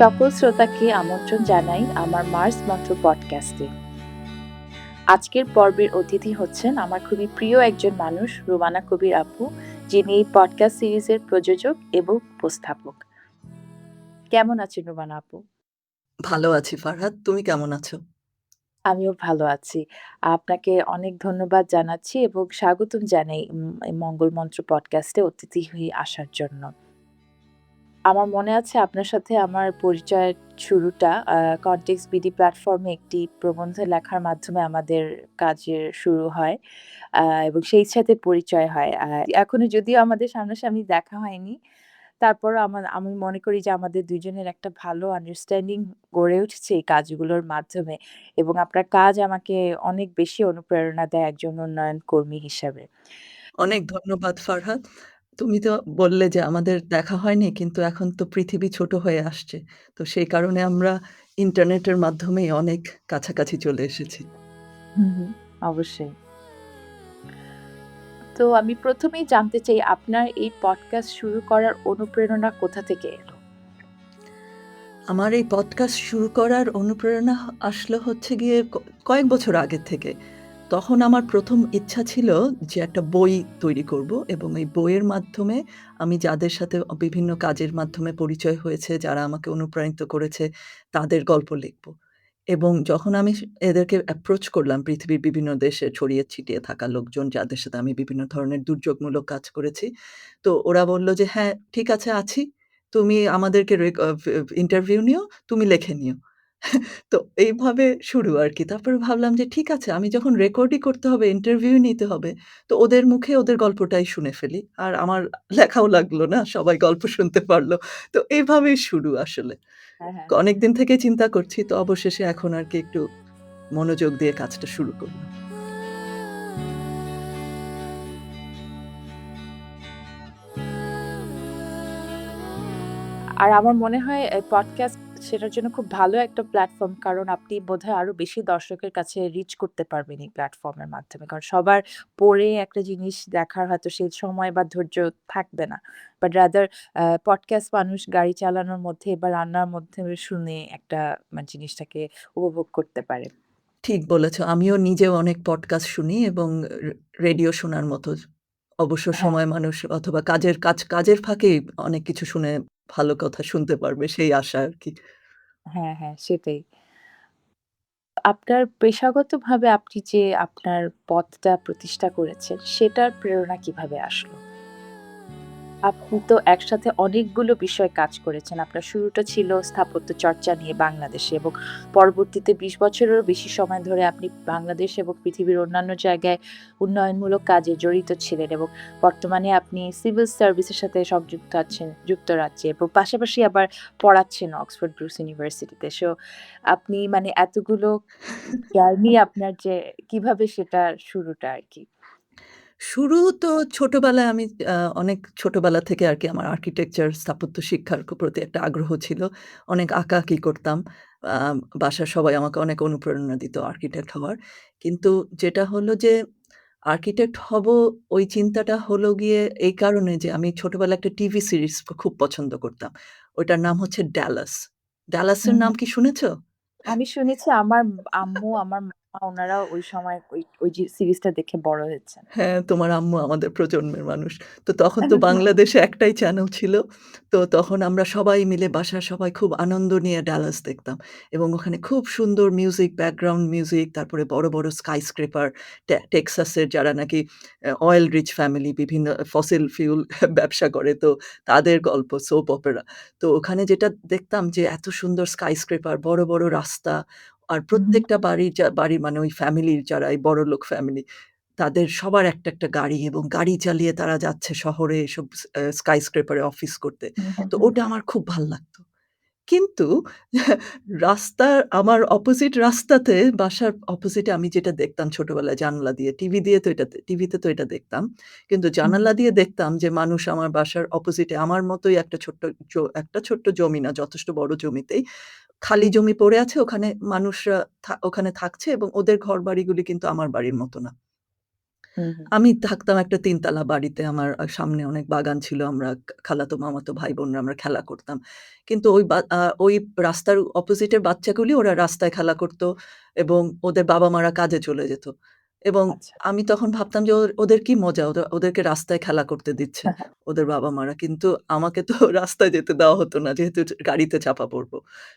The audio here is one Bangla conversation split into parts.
সকল শ্রোতাকে আমন্ত্রণ জানাই আমার মার্স মন্ত্র পডকাস্টে। আজকের পর্বের অতিথি হচ্ছেন আমার খুবই প্রিয় একজন মানুষ রুমানা কবির আপু যিনি এই পডকাস্ট সিরিজের প্রযোজক এবং উপস্থাপক। কেমন আছেন রুমানা আপু? ভালো আছি ফারহাদ তুমি কেমন আছো? আমিও ভালো আছি। আপনাকে অনেক ধন্যবাদ জানাচ্ছি এবং স্বাগতম জানাই মঙ্গল মন্ত্র পডকাস্টে অতিথি হয়ে আসার জন্য। আমার মনে আছে আপনার সাথে আমার পরিচয়ের শুরুটা কন্টেক্স বিডি প্ল্যাটফর্মে একটি প্রবন্ধ লেখার মাধ্যমে আমাদের কাজের শুরু হয় এবং সেই সাথে পরিচয় হয়। এখনও যদিও আমাদের সামনাসামনি দেখা হয়নি, তারপরও আমার, আমি মনে করি যে আমাদের দুজনের একটা ভালো আন্ডারস্ট্যান্ডিং গড়ে উঠছে এই কাজগুলোর মাধ্যমে, এবং আপনার কাজ আমাকে অনেক বেশি অনুপ্রেরণা দেয় একজন উন্নয়ন কর্মী হিসাবে। অনেক ধন্যবাদ, ফারহাদ। তুমি তো বললে যে আমাদের দেখা হয়নি কিন্তু এখন তো পৃথিবী ছোট হয়ে আসছে। তো সেই কারণে আমরা ইন্টারনেটের মাধ্যমেই অনেক কাছাকাছি চলে এসেছি। হুম হুম অবশ্যই। তো আমি প্রথমেই জানতে চাই আপনার এই পডকাস্ট শুরু করার অনুপ্রেরণা কোথা থেকে এলো? আমার এই পডকাস্ট শুরু করার অনুপ্রেরণা আসলো হচ্ছে গিয়ে ক- কয়েক বছর আগের থেকে। তখন আমার প্রথম ইচ্ছা ছিল যে একটা বই তৈরি করব এবং এই বইয়ের মাধ্যমে আমি যাদের সাথে বিভিন্ন কাজের মাধ্যমে পরিচয় হয়েছে, যারা আমাকে অনুপ্রাণিত করেছে, তাদের গল্প লিখব। এবং যখন আমি এদেরকে অ্যাপ্রোচ করলাম, পৃথিবীর বিভিন্ন দেশে ছড়িয়ে ছিটিয়ে থাকা লোকজন যাদের সাথে আমি বিভিন্ন ধরনের দুর্যোগমূলক কাজ করেছি, তো ওরা বলল যে হ্যাঁ ঠিক আছে, আছি। তুমি আমাদেরকে ইন্টারভিউ নিও, তুমি লেখে নিও। তো এইভাবে শুরু আর কি তারপরে ভাবলাম যে ঠিক আছে আমি যখন রেকর্ডই করতে হবে ইন্টারভিউ নিতে হবে তো ওদের মুখে ওদের গল্পটাই শুনে ফেলি। আর আমার লেখাও লাগল না সবাই গল্প শুনতে পারল। তো এইভাবেই শুরু আসলে। হ্যাঁ হ্যাঁ। অনেকদিন থেকে চিন্তা করছি তো অবশেষে এখন আর কি একটু মনোযোগ দিয়ে কাজটা শুরু করলাম। আর আমার মনে হয় পডকাস্ট সেটার জন্য খুব ভালো একটা প্ল্যাটফর্ম কারণ আপনি বোধহয় আরও বেশি দর্শকের কাছে রিচ করতে পারবেন এই প্ল্যাটফর্মের মাধ্যমে। কারণ সবার পড়ে একটা জিনিস দেখার হয়তো সেই সময় বা ধৈর্য থাকবে না। বাট রাদার পডকাস্ট মানুষ গাড়ি চালানোর মধ্যে বা রান্নার মধ্যে শুনে একটা মানে জিনিসটাকে উপভোগ করতে পারে। ঠিক বলেছ। আমিও নিজেও অনেক পডকাস্ট শুনি এবং রেডিও শোনার মতো। অবসর হ্যাঁ। সময় মানুষ অথবা কাজের কাজ কাজের ফাঁকে অনেক কিছু শুনে ভালো কথা শুনতে পারবে সেই আশা আর কি হ্যাঁ হ্যাঁ সেটাই। আপনার পেশাগতভাবে আপনি যে আপনার পথটা প্রতিষ্ঠা করেছেন, সেটার প্রেরণা কীভাবে আসলো? আপনি তো একসাথে অনেকগুলো বিষয় কাজ করেছেন। আপনার শুরুটা ছিল স্থাপত্য চর্চা নিয়ে বাংলাদেশে এবং পরবর্তীতে ২০ বছরেরও বেশি সময় ধরে আপনি বাংলাদেশ এবং পৃথিবীর অন্যান্য জায়গায় উন্নয়নমূলক কাজে জড়িত ছিলেন এবং বর্তমানে আপনি সিভিল সার্ভিসের সাথে সংযুক্ত আছেন, যুক্তরাজ্যে এবং পাশাপাশি আবার পড়াচ্ছেন অক্সফোর্ড ব্রুস ইউনিভার্সিটিতে। সো আপনি মানে এতগুলো জার্নি আপনার যে, কীভাবে সেটা শুরুটা আরকি? শুরু তো ছোটবেলায় আমি আ অনেক ছোটবেলা থেকে আরকি আমার আর্কিটেকচার স্থাপত্য শিক্ষার ক প্রতি একটা আগ্রহ ছিল। অনেক আঁকাআঁকি করতাম। আ বাসার সবাই আমাকে অনেক অনুপ্রেরণা দিত আর্কিটেক্ট হওয়ার। কিন্তু যেটা হলো যে আর্কিটেক্ট হব ওই চিন্তাটা হলো গিয়ে এই কারণে যে আমি ছোটবেলায় একটা টিভি সিরিজ খুব পছন্দ করতাম। ওইটার নাম হচ্ছে 'ড্যালাস'। 'ড্যালাসের' হুম, নাম কি শুনেছ? আমি শুনেছি আমার আম্মু, আমার উনারাও ওই সময় ওই ওই যে সিরিজটা দেখে বড় হয়েছেন। হ্যাঁ, তোমার আম্মু আমাদের প্রজন্মের মানুষ। তো তখন তো বাংলাদেশে একটাই চ্যানেল ছিল। তো তখন আমরা সবাই মিলে বাসার সবাই খুব আনন্দ নিয়ে ডালাস দেখতাম। এবং ওখানে খুব সুন্দর মিউজিক, ব্যাকগ্রাউন্ড মিউজিক, তারপরে বড়, বড় স্কাইস্ক্রেপার টেক্সাসের যারা নাকি অয়েল রিচ ফ্যামিলি বিভিন্ন ফসিল ফিউল ব্যবসা করে। তো তাদের গল্প সোপ অপেরা। তো ওখানে যেটা দেখতাম যে এত সুন্দর স্কাইস্ক্রেপার, বড়, বড় রাস্তা আর। প্রত্যেকটা বাড়ি যা বাড়ি মানে ওই ফ্যামিলির যারা এই বড়লোক ফ্যামিলি তাদের সবার একটা, একটা গাড়ি এবং গাড়ি চালিয়ে তারা যাচ্ছে শহরে এসব স্কাইস্ক্রেপার অফিস করতে। তো ওটা আমার খুব ভালো লাগতো। কিন্তু রাস্তার আমার অপোজিট রাস্তাতে বাসার অপোজিটে আমি যেটা দেখতাম ছোটবেলায় জানালা দিয়ে, টিভি দিয়ে তো এটা টিভিতে তো এটা দেখতাম। কিন্তু। জানালা দিয়ে দেখতাম যে মানুষ আমার বাসার অপোজিটে আমার মতোই একটা ছোট্ট একটা ছোট্ট জমি না যথেষ্ট বড় জমিতেই খালি জমি পড়ে আছে ওখানে মানুষরা ওখানে থাকছে এবং ওদের ঘর বাড়িগুলি কিন্তু আমার বাড়ির মতো না। আমি থাকতাম একটা তিনতলা বাড়িতে। আমার সামনে অনেক বাগান ছিল। আমরা খালাতো মামাতো ভাই-বোনরা আমরা খেলা করতাম। কিন্তু ওই ওই রাস্তার অপোজিটের বাচ্চাগুলি ওরা রাস্তায় খেলা করতো এবং ওদের বাবা-মারা কাজে চলে যেত। এবং আচ্ছা। আমি তখন ভাবতাম যে, ওদের কি মজা! ওদে ওদেরকে রাস্তায় খেলা করতে দিচ্ছে, ওদের বাবা-মারা।" কিন্তু আমাকে তো রাস্তায় যেতে দেওয়া হতো না। যেহেতু গাড়িতে চাপা পড়ব।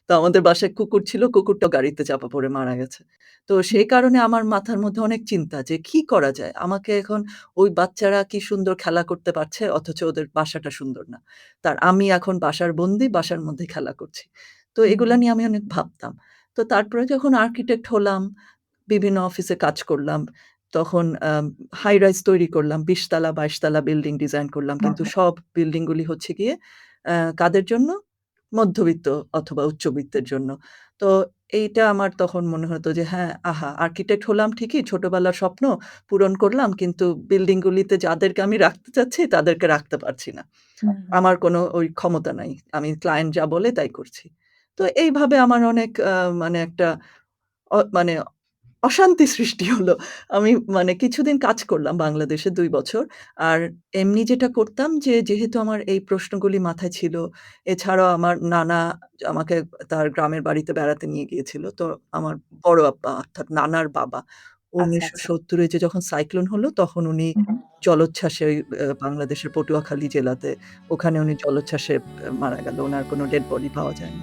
তো আমাদের বাসায় কুকুর ছিল, কুকুরটা গাড়িতে চাপা পড়ে মারা গেছে। তো সেই কারণে আমার মাথার মধ্যে অনেক চিন্তা যে, কি করা যায়? আমাকে এখন ওই বাচ্চারা কি সুন্দর খেলা করতে পারছে, অথচ ওদের বাসাটা সুন্দর না। তার আমি এখন বাসার বন্দি বাসার মধ্যে খেলা করছি। তো এগুলা নিয়ে আমি অনেক ভাবতাম। তো তারপরে যখন আর্কিটেক্ট হলাম, বিভিন্ন অফিসে কাজ করলাম, তখন হাই রাইজ তৈরি করলাম। বিশতলা বাইশতলা বিল্ডিং ডিজাইন করলাম। কিন্তু সব বিল্ডিং গুলি হচ্ছে গিয়ে কাদের জন্য? মধ্যবিত্ত অথবা উচ্চবিত্তের জন্য। তো এইটা আমার তখন মনে হতো যে হ্যাঁ, আহা! আর্কিটেক্ট হলাম ঠিকই, ছোটবেলার স্বপ্ন পূরণ করলাম। কিন্তু বিল্ডিং গুলিতে যাদেরকে আমি রাখতে চাচ্ছি, তাদেরকে রাখতে পারছি না। আমার কোনো ওই ক্ষমতা নাই। আমি ক্লায়েন্ট যা বলে তাই করছি। তো এইভাবে আমার অনেক মানে একটা মানে অশান্তি সৃষ্টি হলো। আমি মানে কিছুদিন কাজ করলাম বাংলাদেশে ২ বছর। আর এমনি যেটা করতাম যে যেহেতু আমার এই প্রশ্নগুলি মাথায় ছিল, এছাড়াও আমার নানা আমাকে তার গ্রামের বাড়িতে বেড়াতে নিয়ে গিয়েছিল। তো আমার বড় আব্বা অর্থাৎ নানার বাবা আচ্ছা, আচ্ছা। ১৯৭০ এ যে যখন সাইক্লোন হলো তখন উনি জলোচ্ছ্বাসে ওই আ বাংলাদেশের পটুয়াখালী জেলাতে ওখানে উনি জলোচ্ছ্বাসে আ মারা গেল। উনার কোনো ডেড বডি পাওয়া যায়নি।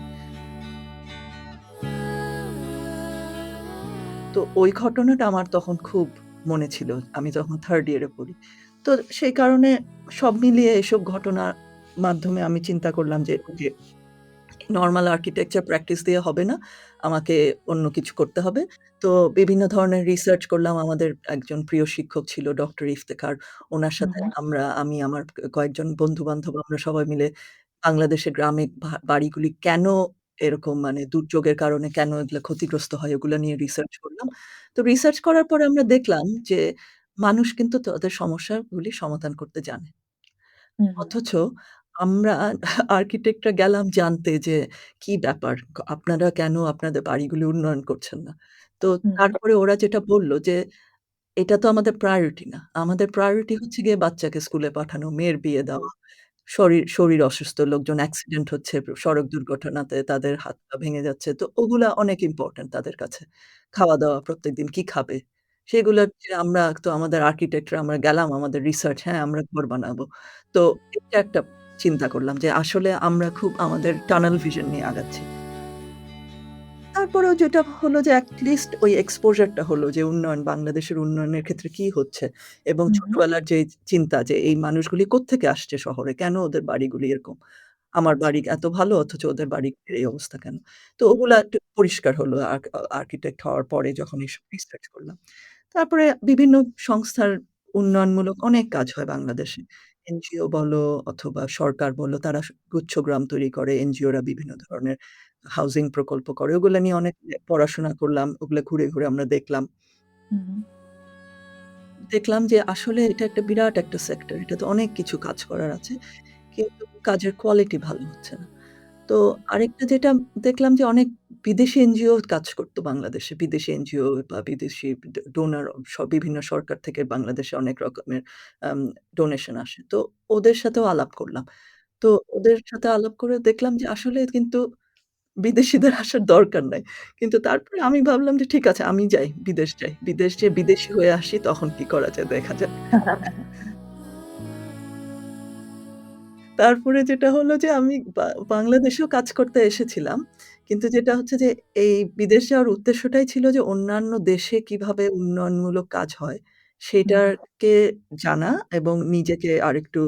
তো ওই ঘটনাটা আমার তখন খুব মনে ছিল। আমি তখন থার্ড ইয়ারে পড়ি। তো সেই কারণে সব মিলিয়ে এসব ঘটনার মাধ্যমে আমি চিন্তা করলাম যে ওকে নরমাল আর্কিটেকচার প্র্যাকটিস দিয়ে হবে না। আমাকে অন্য কিছু করতে হবে। তো বিভিন্ন ধরনের রিসার্চ করলাম। আমাদের একজন প্রিয় শিক্ষক ছিল ডক্টর ইফতেখার। ওনার সাথে আমরা আমি আমার কয়েকজন বন্ধু-বান্ধব আমরা সবাই মিলে বাংলাদেশের গ্রামে বাড়িগুলি কেন এরকম মানে দুর্যোগের কারণে কেন এগুলা ক্ষতিগ্রস্ত হয় ওগুলা নিয়ে রিসার্চ করলাম। তো রিসার্চ করার পরে আমরা দেখলাম যে মানুষ কিন্তু তাদের সমস্যাগুলি সমাধান করতে জানে। হুম, হুম, অথচ আমরা আর্কিটেক্টরা গেলাম জানতে যে কি ব্যাপার? ক আপনারা কেন আপনাদের বাড়িগুলি উন্নয়ন করছেন না? তো হুম, তারপরে ওরা যেটা বলল যে, "এটা তো আমাদের প্রায়োরিটি না। আমাদের প্রায়োরিটি হচ্ছে গিয়ে বাচ্চাকে স্কুলে পাঠানো, মেয়ের বিয়ে দেওয়া। শরীর শরীর অসুস্থ, লোকজন অ্যাক্সিডেন্ট হচ্ছে, সড়ক দুর্ঘটনাতে তাদের হাত-পা ভেঙে যাচ্ছে। তো ওগুলা অনেক ইম্পোর্টেন্ট তাদের কাছে। খাওয়া-দাওয়া প্রত্যেকদিন কি খাবে? সেগুলো আমরা তো আমাদের আর্কিটেক্টরা আমরা গেলাম আমাদের রিসার্চ, হ্যাঁ, আমরা ঘর বানাবো। তো এটা একটা চিন্তা করলাম যে আসলে আমরা খুব আমাদের টানেল ভিশন নিয়ে আগাচ্ছি। তারপরেও যেটা হলো যে এট লিস্ট ওই এক্সপোজার টা হলো যে উন্নয়ন, বাংলাদেশের উন্নয়নের ক্ষেত্রে কি হচ্ছে? এবং। ছোটবেলার যে চিন্তা যে এই মানুষগুলি কোত্থেকে আসছে শহরে? কেন ওদের বাড়িগুলি এরকম? আমার। বাড়ি এত ভালো অথচ ওদের বাড়ির এই অবস্থা কেন? তো ওগুলা একটু পরিষ্কার হলো আর্কিটেক্ট হওয়ার পরে যখন এসব রিসার্চ করলাম। তারপরে বিভিন্ন সংস্থার উন্নয়নমূলক অনেক কাজ হয় বাংলাদেশে। এনজিও বলো অথবা সরকার বলো তারা স গুচ্ছগ্রাম তৈরি করে। এনজিওরা বিভিন্ন ধরনের হাউজিং প্রকল্প করে। ওগুলো নিয়ে অনেক পড়াশোনা করলাম। ওগুলো ঘুরে, ঘুরে আমরা দেখলাম। হুম, দেখলাম যে আসলে এটা একটা বিরাট একটা সেক্টর। এটাতে অনেক কিছু কাজ করার আছে। কিন্তু কাজের কোয়ালিটি ভালো হচ্ছে না। তো আরেকটা যেটা দেখলাম যে অনেক বিদেশি এনজিও কাজ করত বাংলাদেশে। বিদেশি এনজিও বা বিদেশি ডো ডোনার স বিভিন্ন সরকার থেকে বাংলাদেশে অনেক রকমের আম ডোনেশন আসে। তো ওদের সাথেও আলাপ করলাম। তো ওদের সাথে আলাপ করে দেখলাম যে আসলে কিন্তু বিদেশিদের আসার দরকার নাই। কিন্তু তারপরে আমি ভাবলাম যে ঠিক আছে আমি যাই, বিদেশ যাই। বিদেশ যেয়ে বিদেশি হয়ে আসি তখন কি করা যায় দেখা যাক। তারপরে যেটা হলো যে আমি বা বাংলাদেশেও কাজ করতে এসেছিলাম। কিন্তু যেটা হচ্ছে যে এই বিদেশ যাওয়ার উদ্দেশ্যটাই ছিল যে অন্যান্য দেশে কীভাবে উন্নয়নমূলক কাজ হয় হুম, সেটাকে জানা এবং নিজেকে আরেকটু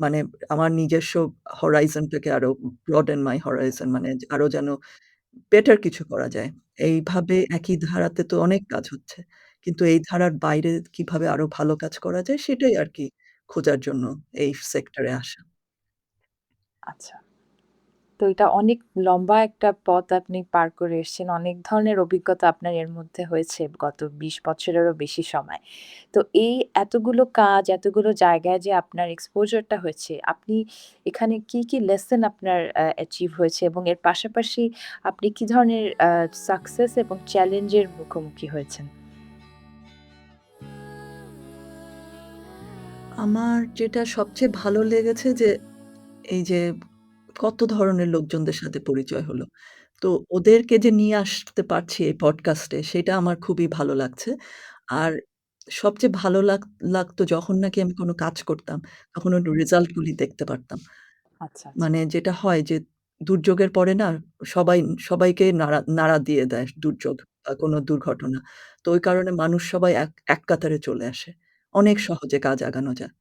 মানে আমার নিজস্ব horizon টাকে আরও broaden my horizon মানে আরও যেন বেটার কিছু করা যায়। এইভাবে একই ধারাতে তো অনেক কাজ হচ্ছে। কিন্তু এই ধারার বাইরে কীভাবে আরও ভালো কাজ করা যায় সেটাই আরকি খোঁজার জন্য এই সেক্টরে আসা। আচ্ছা। তো এটা অনেক লম্বা একটা পথ আপনি পার করে এসেছেন। অনেক ধরনের অভিজ্ঞতা আপনার এর মধ্যে হয়েছে গত ২০ বছরেরও বেশি সময়। তো এই এতগুলো কাজ, এতগুলো জায়গায় যে আপনার এক্সপোজারটা হয়েছে, আপনি এখানে কি, কি লেসন আপনার অ্যাচিভ হয়েছে এবং এর পাশাপাশি আপনি কি ধরনের সাকসেস এবং চ্যালেঞ্জের মুখোমুখি হয়েছেন? আমার যেটা সবচেয়ে ভালো লেগেছে যে, এই যে কত ধরনের লোকজনদের সাথে পরিচয় হলো। তো ওদেরকে যে নিয়ে আসতে পারছি এই পডকাস্টে সেটা আমার খুবই ভালো লাগছে। আর সবচেয়ে ভালো লাগ লাগতো যখন নাকি আমি কোন কাজ করতাম, তখন ওর রেজাল্ট গুলি দেখতে পারতাম। আচ্ছা, আচ্ছা। মানে যেটা হয় যে দুর্যোগের পরে না সবাই সবাইকে নাড়া নাড়া দিয়ে দেয় দুর্যোগ বা কোনো দুর্ঘটনা। তো ওই কারণে মানুষ সবাই এক এক কাতারে চলে আসে। অনেক সহজে কাজ আগানো যায়।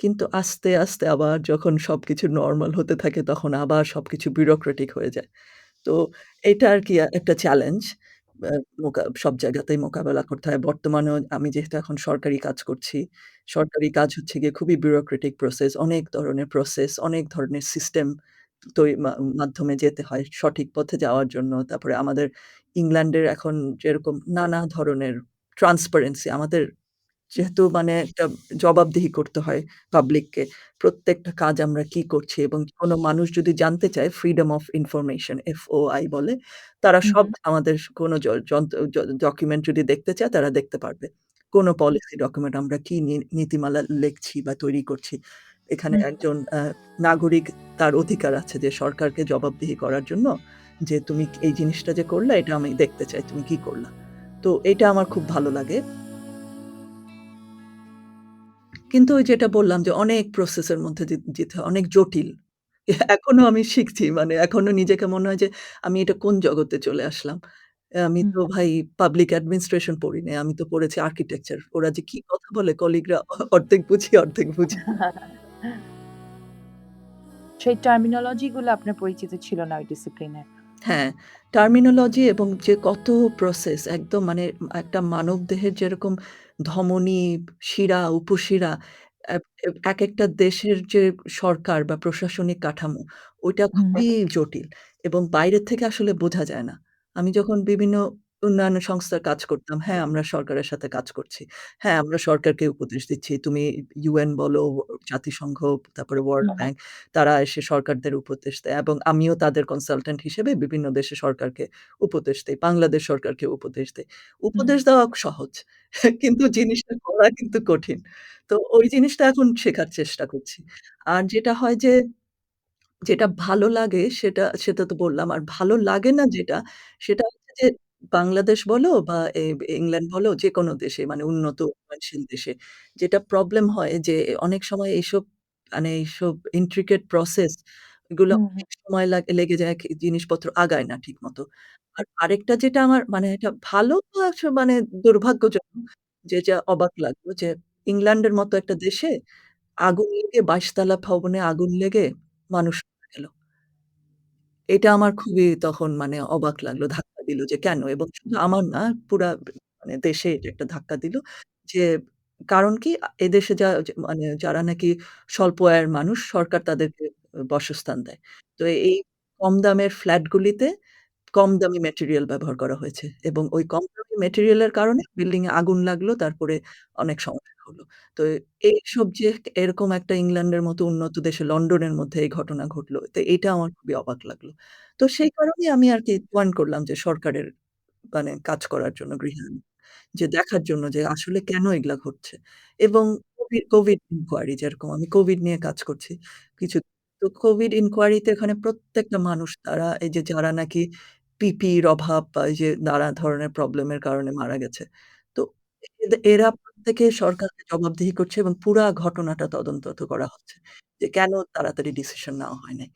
কিন্তু আস্তে, আস্তে আবার যখন সবকিছু নরমাল হতে থাকে তখন আবার সবকিছু bureaucratic হয়ে যায়। তো এটা আরকি আ একটা চ্যালেঞ্জ। মোকা সব জায়গাতেই মোকাবেলা করতে হয়। বর্তমানেও আমি যেহেতু এখন সরকারি কাজ করছি, সরকারি কাজ হচ্ছে গিয়ে খুবই bureaucratic প্রসেস। অনেক ধরনের প্রসেস, অনেক ধরনের সিস্টেম তৈ মা মাধ্যমে যেতে হয় সঠিক পথে যাওয়ার জন্য। তারপরে আমাদের ইংল্যান্ডের এখন যেরকম নানা ধরনের ট্রান্সপারেন্সি আমাদের যেহেতু মানে একটা জবাবদিহি করতে হয় পাবলিককে। প্রত্যেকটা কাজ আমরা কি করছি এবং কোন মানুষ যদি জানতে চায় ফ্রিডম অফ ইনফরমেশন FOI বলে। তারা হু, সব হু। আমাদের কোন ডকুমেন্ট যদি দেখতে চায় তারা দেখতে পারবে। কোন পলিসি ডকুমেন্ট আমরা কি নি নীতিমালা লিখছি বা তৈরি করছি। এখানে হুম, একজন আ নাগরিক তার অধিকার আছে যে সরকারকে জবাবদিহি করার জন্য যে, "তুমি এই জিনিসটা যে করলা এটা আমি দেখতে চাই। তুমি কি করলা?" তো এটা আমার খুব ভালো লাগে। কিন্তু ওই যেটা বললাম যে অনেক প্রসেস এর মধ্যে যেতে হয়, অনেক জটিল। এখনও আমি শিখছি। মানে এখনও নিজেকে মনে হয় যে আমি এটা কোন জগতে চলে আসলাম। আমি হুম। তো ভাই পাবলিক অ্যাডমিনিস্ট্রেশন পড়ি নাই। আমি তো পড়েছি আর্কিটেকচার। ওরা যে কি কথা বলে কলিগরা অ অর্ধেক বুঝি, অর্ধেক বুঝি না। সেই টার্মিনোলজি গুলো আপনার পরিচিত ছিল না ওই ডিসিপ্লিনে। হ্যাঁ, টার্মিনোলজি এবং যে কত প্রসেস একদম মানে একটা মানব দেহের যেরকম ধমনী, শিরা, উপশিরা এব এব একেকটা দেশের যে সরকার বা প্রশাসনিক কাঠামো ওইটা হুম, খুবই জটিল এবং বাইরের থেকে আসলে বোঝা যায় না। আমি যখন বিভিন্ন উন্নয়ন সংস্থার কাজ করতাম, হ্যাঁ, আমরা সরকারের সাথে কাজ করছি। হ্যাঁ, আমরা সরকারকে উপদেশ দিচ্ছি। তুমি ইউএন বলো, জাতিসংঘ, তারপরে ওয়ার্ল্ড হুম, ব্যাংক তারা এসে সরকারদের উপদেশ দেয় এবং আমিও তাদের কনসালট্যান্ট হিসেবে বিভিন্ন দেশে সরকারকে উপদেশ দেই। বাংলাদেশ সরকারকে উপদেশ দেই। হুম, উপদেশ দেওয়া সহজ। কিন্তু জিনিসটা করা কিন্তু কঠিন। তো ওই জিনিসটা এখন শেখার চেষ্টা করছি। আর যেটা হয় যে যেটা ভালো লাগে সেটা, সেটা তো বললাম। আর ভালো লাগে না যেটা, সেটা হচ্ছে যে বাংলাদেশ বলো বা এ ইংল্যান্ড বলো যেকোনো দেশে মানে উন্নত উন্নয়নশীল দেশে যেটা প্রবলেম হয় যে অনেক সময় এইসব মানে এইসব intricate প্রসেস এগুলো হুম, হুম, অনেক সময় লাগে লেগে যায় কি জিনিসপত্র আগায় না ঠিকমতো। আর আরেকটা যেটা আমার মানে এটা ভালো মানে দুর্ভাগ্যজনক যে যা অবাক লাগল যে ইংল্যান্ডের মতো একটা দেশে আগুন লেগে ২২ তলা ভবনে আগুন লেগে মানুষ মারা গেল। এটা আমার খুবই তখন মানে অবাক লাগল, ধাক্কা দিল যে কেন? এবং শুধু আমার না পুরা মানে দেশে একটা ধাক্কা দিল। যে কারণ কি? এদেশে যা মানে যারা নাকি স্বল্প আয়ের মানুষ সরকার তাদেরকে বাসস্থান দেয়। তো এই কম দামের ফ্ল্যাটগুলিতে কম দামি ম্যাটেরিয়াল ব্যবহার করা হয়েছে এবং ওই কম দামি ম্যাটেরিয়াল এর কারণে বিল্ডিং এ আগুন লাগল, তারপরে অনেক সমস্যা হলো। তো এইসব যে এরকম একটা ইংল্যান্ডের মতো উন্নত দেশে, লন্ডনের মধ্যে এই ঘটনা ঘটলো। তো এটা আমার খুবই অবাক লাগল। তো সেই কারণেই আমি আরকি জয়েন করলাম যে সরকারের মানে কাজ করার জন্য গৃহায়ন। যে দেখার জন্য যে আসলে কেন এগুলা ঘটছে? এবং কোভি, কোভিড ইনকোয়ারি যেরকম আমি কোভিড নিয়ে কাজ করছি। কিছু, তো কোভিড ইনকোয়ারিতে এখানে প্রত্যেকটা মানুষ তারা, এই যে যারা নাকি পিপির অভাব বা এই যে নানা ধরনের প্রবলেম এর কারণে মারা গেছে। তো এরা প্রত্যেকে সরকারকে জবাবদিহি করছে এবং পুরা ঘটনাটা তদন্ত করা হচ্ছে। যে কেন তাড়াতাড়ি ডিসিশন নেওয়া হয় নাই।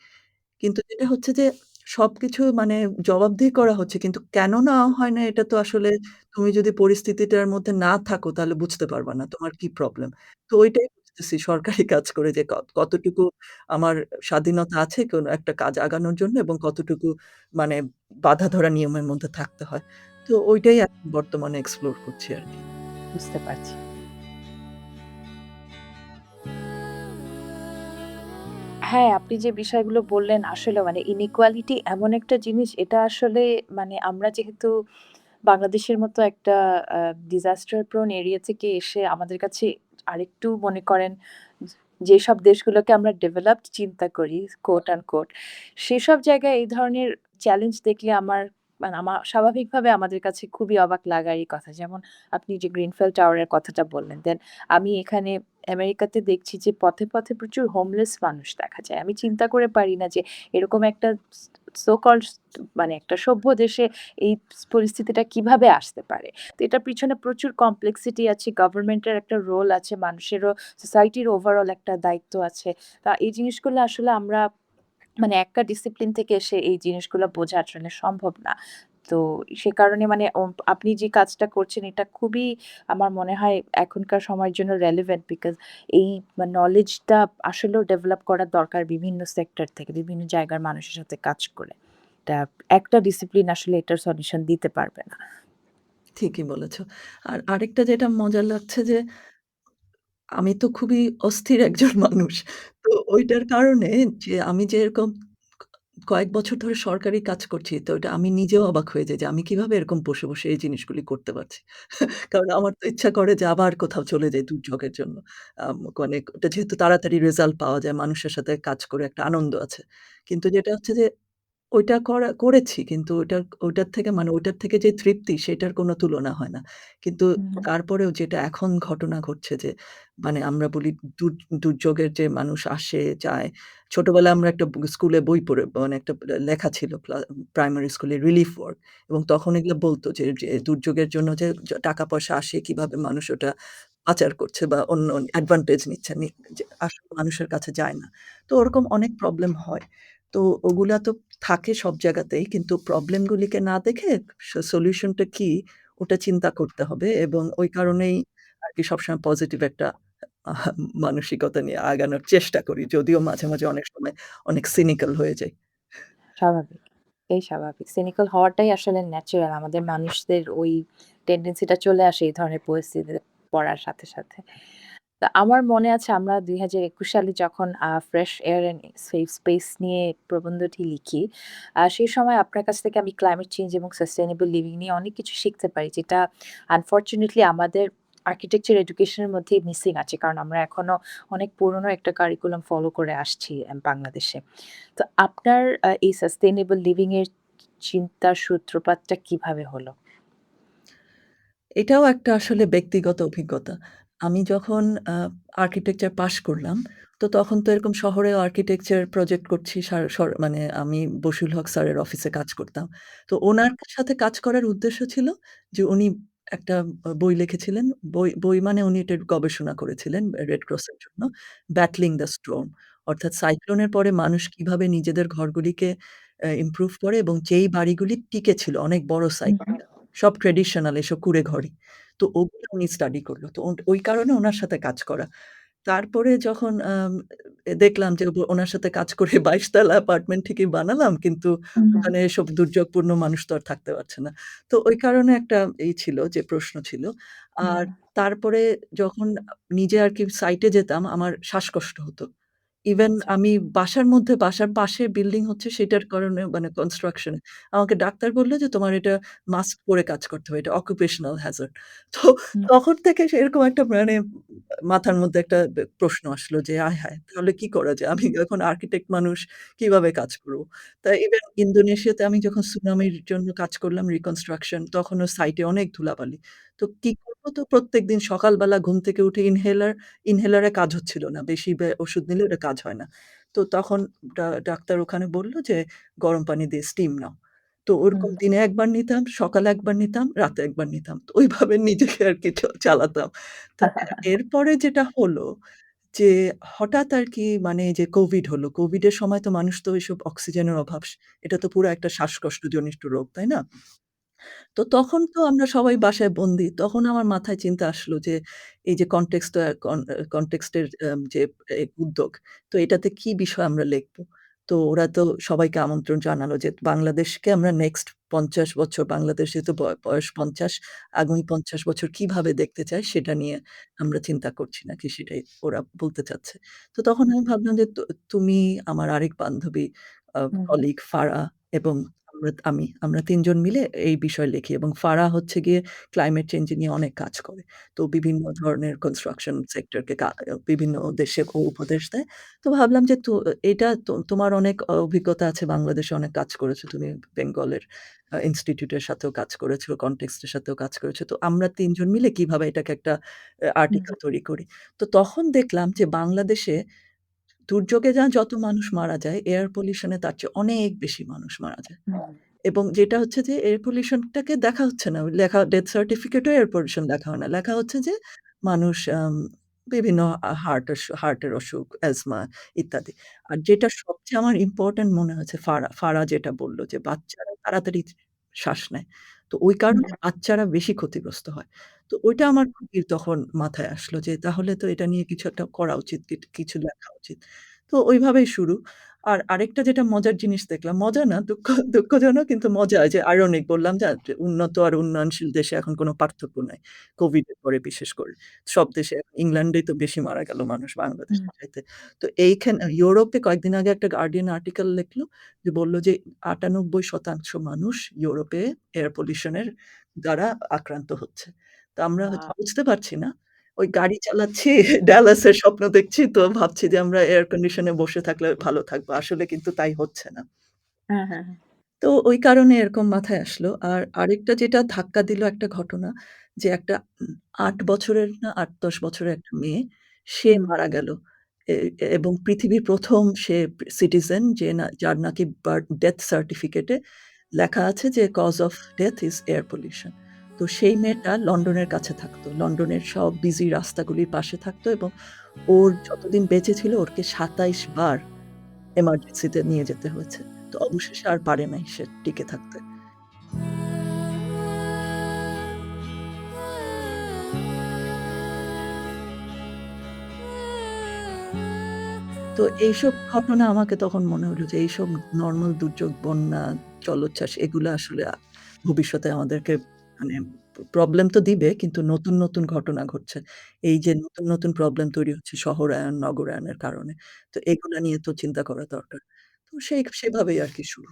কিন্তু যেটা হচ্ছে যে সবকিছু মানে জবাবদিহি করা হচ্ছে। কিন্তু কেন নেওয়া হয় না এটা তো আসলে তুমি যদি পরিস্থিতিটার মধ্যে না থাকো তাহলে বুঝতে পারবা না তোমার কি প্রবলেম। তো ওইটাই বুঝতেছি সরকারি কাজ করে যে ক, কতটুকু আমার স্বাধীনতা আছে কোনো একটা কাজ আগানোর জন্য এবং কতটুকু মানে বাধা ধরা নিয়মের মধ্যে থাকতে হয়। তো ওইটাই বর্তমানে এক্সপ্লোর করছি আরকি। বুঝতে পারছি। হ্যাঁ, আপনি যে বিষয়গুলো বললেন আসলে মানে ইনইকুয়ালিটি এমন একটা জিনিস এটা আসলে মানে আমরা যেহেতু বাংলাদেশের মতো একটা ডিজাস্টার প্রোন এরিয়া থেকে এসে আমাদের কাছে আরেকটু মনে করেন যেসব দেশগুলোকে আমরা ডেভেলপড চিন্তা করি কোট আনকোট সেসব জায়গায় এই ধরনের চ্যালেঞ্জ দেখলে আমার মানে আমার স্বাভাবিকভাবে আমাদের কাছে খুবই অবাক লাগারই কথা। যেমন আপনি যে গ্রিনফেল টাওয়ারের কথাটা বললেন। দেন আমি এখানে আমেরিকাতে দেখছি যে পথে, পথে প্রচুর হোমলেস মানুষ দেখা যায়। আমি চিন্তা করে পারি না যে এরকম একটা স সো কল্ড মানে একটা সভ্য দেশে এই পরিস্থিতিটা কীভাবে আসতে পারে। তো এটার পিছনে প্রচুর কমপ্লেক্সিটি আছে, গভর্নমেন্টের একটা রোল আছে, মানুষেরও সোসাইটির ওভারঅল একটা দায়িত্ব আছে। তা এই জিনিসগুলো আসলে আমরা মানে একটা ডিসিপ্লিন থেকে এসে এই জিনিসগুলো বোঝা আসলে সম্ভব না। তো সে কারণে মানে আপনি যে কাজটা করছেন এটা খুবই আমার মনে হয় এখনকার সময়ের জন্য রেলেভেন্ট বিকজ এই নলেজটা আসলেও ডেভেলপ করা দরকার বিভিন্ন সেক্টর থেকে, বিভিন্ন জায়গার মানুষের সাথে কাজ করে। তা একটা ডিসিপ্লিন আসলে এটার সলিউশন দিতে পারবে না। ঠিকই বলেছ। আর আরেকটা যেটা মজার লাগছে যে আমি তো খুবই অস্থির একজন মানুষ। তো ওইটার কারণে যে আমি যেরকম কয়েক বছর ধরে সরকারি কাজ করছি, তো ওটা আমি নিজেও অবাক হয়ে যাই যে আমি কীভাবে এরকম বসে, বসে এই জিনিসগুলি করতে পারছি। কারণ আমার তো ইচ্ছা করে যে আবার কোথাও চলে যাই দুর্যোগের জন্য। মানে ওটা যেহেতু তাড়াতাড়ি রেজাল্ট পাওয়া যায়, মানুষের সাথে কাজ করে একটা আনন্দ আছে। কিন্তু যেটা হচ্ছে যে ওইটা করা করেছি কিন্তু ওটার ওটার থেকে মানে ওটার থেকে যে তৃপ্তি সেটার কোনো তুলনা হয় না। কিন্তু হুম, তারপরেও যেটা এখন ঘটনা ঘটছে যে মানে আমরা বলি দুর দুর্যোগের যে মানুষ আসে যায়। ছোটবেলায় আমরা একটা ব স্কুলে বই পড়ে মানে একটা লে লেখা ছিল প্লা প্রাইমারি স্কুলে রিলিফ ওয়ার্ক এবং তখন এগুলো বলত যে, যে দুর্যোগের জন্য যে য টাকা-পয়সা আসে কীভাবে মানুষ ওটা পাচার করছে বা অন্য অ্যাডভান্টেজ নিচ্ছে নি যে আসলে মানুষের কাছে যায় না। তো ওরকম অনেক প্রবলেম হয়। তো ওগুলা তো থাকে সব জায়গাতেই। কিন্তু প্রবলেমগুলিকে না দেখে সলিউশনটা কি ওটা চিন্তা করতে হবে এবং ওই কারণেই আর কি সবসময় পজিটিভ একটা মানসিকতা নিয়ে আগানোর চেষ্টা করি। যদিও মাঝে, মাঝে অনেক সময় অনেক সিনিক্যাল হয়ে যায় স্বাভাবিক। এই স্বাভাবিক। সিনিক্যাল হওয়াটাই আসলে ন্যাচারাল। আমাদের মানুষদের ওই টেন্ডেন্সিটা চলে আসে এই ধরনের পরিস্থিতিতে পড়ার সাথে, সাথে। তো আমার মনে আছে আমরা ২০২১ সালে যখন fresh air and safe space নিয়ে প্রবন্ধটি লিখি, সেই সময় আপনার কাছ থেকে আমি ক্লাইমেট চেঞ্জ এবং সাস্টেনেবল লিভিং নিয়ে অনেক কিছু শিখতে পারি যেটা আনফরচুনেটলি আমাদের আর্কিটেকচার এডুকেশন এর মধ্যেই মিসিং আছে। কারণ আমরা এখনও অনেক পুরনো একটা কারিকুলাম ফলো করে আসছি বাংলাদেশে। তো আপনার এই সাস্টেইনেবল লিভিং এর চিন্তার সূত্রপাতটা কীভাবে হলো? এটাও একটা আসলে ব্যক্তিগত অভিজ্ঞতা। আমি যখন আ আর্কিটেকচার পাস করলাম, তো তখন তো এরকম শহরেও আর্কিটেকচার প্রজেক্ট করছি সার সর মানে আমি বশির হক স্যারের অফিসে কাজ করতাম। তো উনার সাথে কাজ করার উদ্দেশ্য ছিল যে উনি একটা আ বই লিখেছিলেন। বই বই মানে উনি এটার গবেষণা করেছিলেন রেড ক্রসের জন্য। ব্যাটলিং দ্য স্টর্ম অর্থাৎ সাইক্লোনের পরে মানুষ কীভাবে নিজেদের ঘরগুলিকে ইমপ্রুভ করে এবং যেই বাড়িগুলি টিকে ছিল অনেক বড়। সাইজের সব ট্র্যাডিশনাল এসব কুঁড়ে ঘরে। তো ওগুলো উনি স্টাডি করল। তো ওন ওই কারণে উনার সাথে কাজ করা। তারপরে যখন আম এ দেখলাম যে ব উনার সাথে কাজ করে ২২ তলা অ্যাপার্টমেন্ট ঠিকই বানালাম। কিন্তু হুম, হুম। ওখানে এসব দুর্যোগপূর্ণ মানুষ তো আর থাকতে পারছে না। তো ওই কারণে একটা এই ছিল যে প্রশ্ন ছিল। আর হুম, তারপরে যখন আ নিজে আরকি সাইটে যেতাম আমার শ্বাসকষ্ট হতো। ইভেন আচ্ছা। আমি বাসার মধ্যে বাসার পাশে বিল্ডিং হচ্ছে সেটার কারণে মানে কনস্ট্রাকশন এ আমাকে ডাক্তার বলল যে, "তোমার এটা মাস্ক পরে কাজ করতে হবে। এটা অকুপেশনাল হ্যাজার্ড।" তো হুম, তখন থেকে সেরকম একটা মানে মাথার মধ্যে একটা বে প্রশ্ন আসলো যে, "আয় হায়! তাহলে কি করা যায়? আমি এখন আর্কিটেক্ট মানুষ কীভাবে কাজ করব?" তা ইভেন ইন্দোনেশিয়াতে আমি যখন সুনামির জন্য কাজ করলাম রিকনস্ট্রাকশন তখনও সাইটে অনেক ধুলাবালি। তো কি করব? তো প্রত্যেকদিন সকালবেলা ঘুম থেকে উঠে ইনহেলার ইনহেলার এ কাজ হচ্ছিল না। বেশি বে ওষুধ নিলে ওটা কাজ হয় না। তো তখন ডাক্তার ওখানে বলল যে, "গরম পানি দিয়ে স্টিম নাও।" তো ওরকম দিনে ১ বার নিতাম, সকালে ১ বার নিতাম, রাতে একবার নিতাম। তো ওইভাবে নিজেকে আরকি চ চালাতাম। তো এরপরে যেটা হলো যে হঠাৎ আর কি মানে যে কোভিড হলো। কোভিডের সময় তো মানুষ তো এসব অক্সিজেনের অভাব স এটা তো পুরো একটা শ্বাসকষ্ট শ্বাসকষ্টজনিত রোগ, তাই না? তো তখন তো আমরা সবাই বাসায় বন্দী। তখন আমার মাথায় চিন্তা আসলো যে, এই যে কনটেক্সট আ কন কনটেক্সট এর যে এ উদ্যোগ, তো এটাতে কি বিষয় আমরা লিখব? তো ওরা তো সবাইকে আমন্ত্রণ জানালো যে, বাংলাদেশকে আমরা নেক্সট ৫০ বছর বাংলাদেশ যেহেতু বয় বয়স ৫০ আগামী ৫০ বছর কীভাবে দেখতে চায় সেটা নিয়ে আমরা চিন্তা করছি নাকি সেটাই ওরা বলতে চাচ্ছে। তো তখন আমি ভাবলাম যে, তু তুমি আমার আরেক বান্ধবী আ হুম, হুম, কলিগ ফারাহ এবং আমরা আমি আমরা ৩ জন মিলে এই বিষয় লিখি এবং ফারাহ হচ্ছে গিয়ে ক্লাইমেট চেঞ্জ নিয়ে অনেক কাজ করে। তো বিভিন্ন ধরনের কনস্ট্রাকশন সেক্টরকে কা বিভিন্ন দেশে ও উপদেশ দেয়। তো ভাবলাম যে তো এটা তো তোমার অনেক অভিজ্ঞতা আছে বাংলাদেশে অনেক কাজ করেছ তুমি বেঙ্গলের আ ইনস্টিটিউটের সাথেও কাজ করেছ, কনটেক্সট এর সাথেও কাজ করেছ। তো আমরা ৩ জন মিলে কীভাবে এটাকে একটা আ হুম, আর্টিকেল তৈরি করি। তো তখন দেখলাম যে বাংলাদেশে দুর্যোগে যা যত মানুষ মারা যায়, এয়ার পলিউশন এ তার চেয়ে অনেক বেশি মানুষ মারা যায়। এবং যেটা হচ্ছে যে এয়ার পলিউশনটাকে দেখা হচ্ছে না। লেখা ডেথ সার্টিফিকেটেও এয়ার পলিউশন লেখা হয় না। লেখা হচ্ছে যে মানুষ আম বিভিন্ন আ হার্ট অস হার্টের অসুখ, অ্যাজমা ইত্যাদি। আর যেটা সবচেয়ে আমার ইম্পোর্টেন্ট মনে হয়েছে ফারা, ফারা যেটা বলল যে বাচ্চারা তাড়াতাড়ি শ্বাস নেয়। তো ওই কারণে বাচ্চারা বেশি ক্ষতিগ্রস্ত হয়। তো ওইটা আমার খুবই তখন মাথায় আসলো যে তাহলে তো এটা নিয়ে কিছু একটা করা উচিত, কিট কিছু লেখা উচিত। তো ওইভাবেই শুরু। আর আরেকটা যেটা মজার জিনিস দেখলাম, মজা না দুঃখ দুঃখজনক কিন্তু মজা যে আইরনিক বললাম যা যে উন্নত আর উন্নয়নশীল দেশে এখন কোনো পার্থক্য নাই। কোভিড এর পরে বিশেষ করে। সব দেশে ইংল্যান্ডেই তো বেশি মারা গেল মানুষ হুম, বাংলাদেশের চাইতে। তো এইখানে ইউরোপে কয়েকদিন আগে একটা গার্ডিয়ান আর্টিকেল লিখল যে বলল যে ৯৮% মানুষ ইউরোপে এয়ার পলিউশন এর দ্বারা আক্রান্ত হচ্ছে। তো আমরা হয়তো ওয়াও! বুঝতে পারছি না। ওই গাড়ি চালাচ্ছি, ডালাসের স্বপ্ন দেখছি তো ভাবছি যে আমরা এয়ার কন্ডিশনে বসে থাকলে ভালো থাকব। আসলে কিন্তু তাই হচ্ছে না। হ্যাঁ, হ্যাঁ, হ্যাঁ। তো ওই কারণে এরকম মাথায় আসলো। আর আরেকটা যেটা ধাক্কা দিল একটা ঘটনা যে একটা উম ৮ বছরের না ৮-১০ বছরের একটা মেয়ে, সে হুম, মারা গেল। এ এবং পৃথিবীর ১ম সে সিটিজেন যে না যার নাকি বার্থ ডেথ সার্টিফিকেটে লেখা আছে যে cause of death is air pollution. তো সেই মেয়েটা লন্ডনের কাছে থাকতো। লন্ডনের সব বিজি রাস্তাগুলির পাশে থাকতো এবং ওর যতদিন বেঁচে ছিল ওরকে ২৭ বার এমার্জেন্সিতে নিয়ে যেতে হয়েছে। তো অবশেষে আর পারে নাই সে টিকে থাকতে। তো এইসব ঘটনা আমাকে তখন মনে হলো যে এইসব নর্মাল দুর্যোগ, বন্যা, জলোচ্ছ্বাস এগুলো আসলে ভবিষ্যতে আমাদেরকে মানে প্রবলেম তো দিবে কিন্তু নতুন, নতুন ঘটনা ঘটছে। এই যে নতুন, নতুন প্রবলেম তৈরি হচ্ছে শহরায়ন, নগরায়নের কারণে। তো এগুলা নিয়ে তো চিন্তা করা দরকার। তো সেই সেভাবেই আরকি শুরু।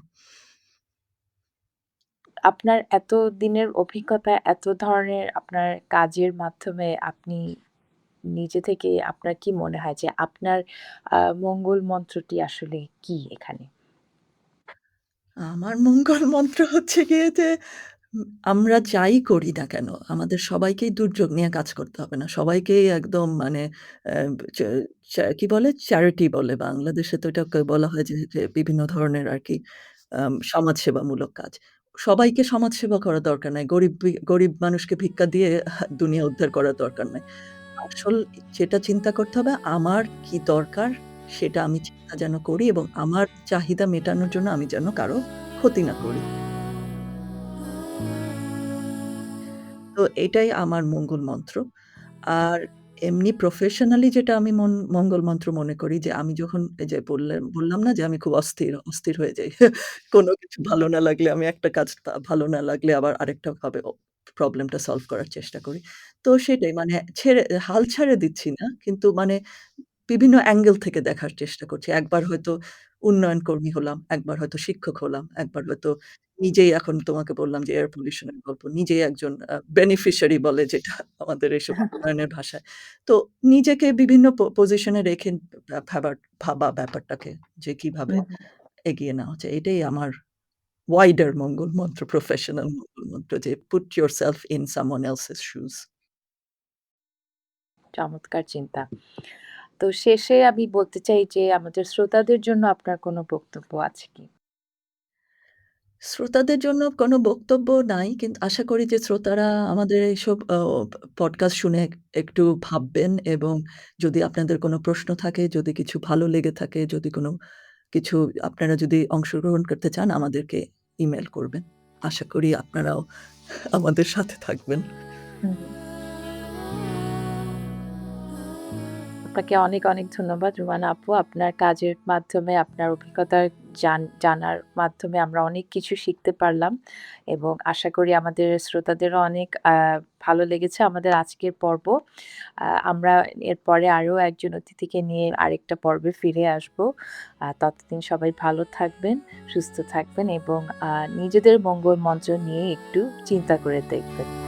আপনার এত দিনের অভিজ্ঞতা, এত ধরনের আপনার কাজের মাধ্যমে আপনি নিজে থেকে আপনার কি মনে হয় যে আপনার আ মঙ্গল মন্ত্রটি আসলে কি এখানে? আমার মঙ্গল মন্ত্র হচ্ছে গিয়ে যে আমরা যাই করি না কেন, আমাদের সবাইকেই দুর্যোগ নিয়ে কাজ করতে হবে না। সবাইকেই একদম মানে কি বলে? চ্যারিটি বলে বাংলাদেশে তো এটাকে বলা হয় যে, বিভিন্ন ধরনের আরকি আম সমাজসেবামূলক কাজ। সবাইকে সমাজসেবা করা দরকার নাই। গরিব গরিব মানুষকে ভিক্ষা দিয়ে দুনিয়া উদ্ধার করার দরকার নাই। আসল যেটা চিন্তা করতে হবে আমার কি দরকার সেটা আমি চিন্তা যেন করি এবং আমার চাহিদা মেটানোর জন্য আমি যেন কারও ক্ষতি না করি। তো এটাই আমার মঙ্গল মন্ত্র। আর এমনি প্রফেশনালি যেটা আমি মন মঙ্গল মন্ত্র মনে করি যে আমি যখন এই যে বললেন বললাম না যে আমি খুব অস্থির, অস্থির হয়ে যাই। কোনো কিছু ভালো না লাগলে আমি একটা কাজ ভালো না লাগলে আবার আরেকটা ভাবে প্রবলেমটা সলভ করার চেষ্টা করি। তো সেটাই মানে ছেড়ে হাল ছেড়ে দিচ্ছি না। কিন্তু মানে বিভিন্ন অ্যাঙ্গেল থেকে দেখার চেষ্টা করছি। একবার হয়তো উন্নয়ন কর্মী হলাম, একবার হয়তো শিক্ষক হলাম, একবার হয়তো নিজেই এখন তোমাকে বললাম যে এয়ার পলিউশন এর গল্প। নিজেই একজন আ বেনিফিশিয়ারি বলে যেটা আমাদের এসব উন্নয়নের ভাষায়। তো নিজেকে বিভিন্ন প পজিশন রেখে ভা ভাবার ভাবা ব্যাপারটাকে যে কীভাবে হুম, এগিয়ে নেওয়া যায়। এটাই আমার ওয়াইডার মঙ্গল মন্ত্র, প্রফেশনাল মঙ্গল মন্ত্র যে put yourself in someone else's shoes. চমৎকার চিন্তা। তো শেষে আমি বলতে চাই যে আমাদের শ্রোতাদের জন্য আপনার কোনো বক্তব্য আছে কি? শ্রোতাদের জন্য কোনো বক্তব্য নাই। কিন্তু আশা করি যে শ্রোতারা আমাদের এইসব পডকাস্ট শুনে একটু ভাববেন এবং যদি আপনাদের কোনো প্রশ্ন থাকে, যদি কিছু ভালো লেগে থাকে, যদি কোনো কিছু আপনারা যদি অংশগ্রহণ করতে চান আমাদেরকে ইমেল করবেন। আশা করি আপনারাও আমাদের সাথে থাকবেন। আপনাকে অনেক, অনেক ধন্যবাদ রুমানা আপু। আপনার কাজের মাধ্যমে আপনার অভিজ্ঞতা জান জানার মাধ্যমে আমরা অনেক কিছু শিখতে পারলাম এবং আশা করি আমাদের শ্রোতাদেরও অনেক ভালো লেগেছে আমাদের আজকের পর্ব। আমরা এরপরে আরও একজন অতিথিকে নিয়ে আরেকটা পর্বে ফিরে আসব। ততদিন সবাই ভালো থাকবেন, সুস্থ থাকবেন এবং নিজেদের মঙ্গল মঞ্চ নিয়ে একটু চিন্তা করে দেখবেন।